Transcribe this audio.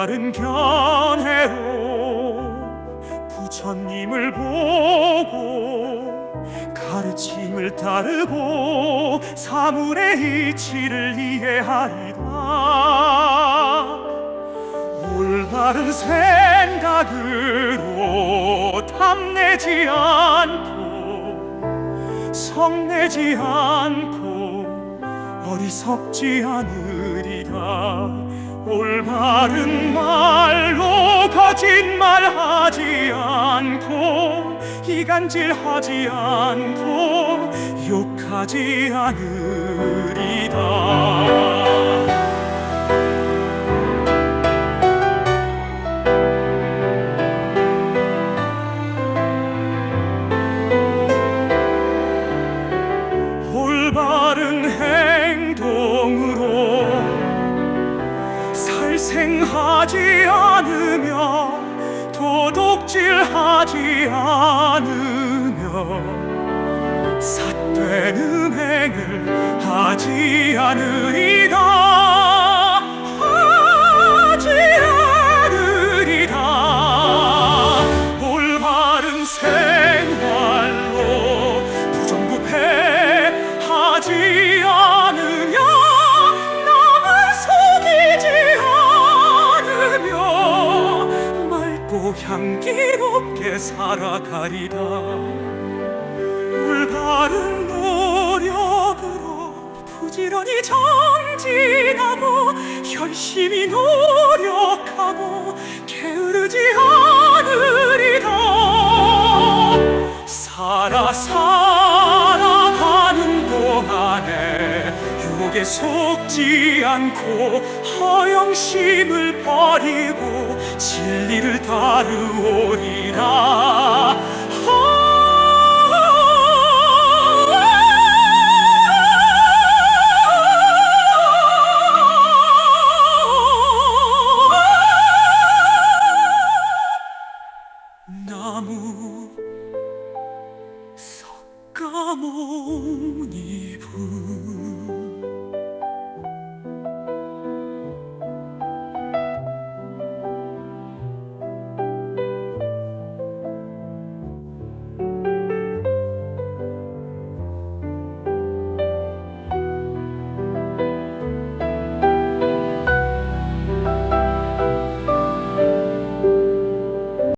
바른 견해로 부처님을 보고 가르침을 따르고 사물의 이치를 이해하리라. 올바른 생각으로 탐내지 않고 성내지 않고 어리석지 않으리라 올바른 말로 거짓말하지 않고 이간질하지 않고 욕하지 않으 하지 않으며 도둑질하지 않으며 삿된 음행을 하지 않으리다 향기롭게 살아가리라. 올바른 노력으로 부지런히 정진하고 열심히 노력하고 게으르지 않으리다 살아 살아가는 동안에 유혹에 속지 않고 허영심을 버리고 진리를 따르오리라. 나무 석가모니 부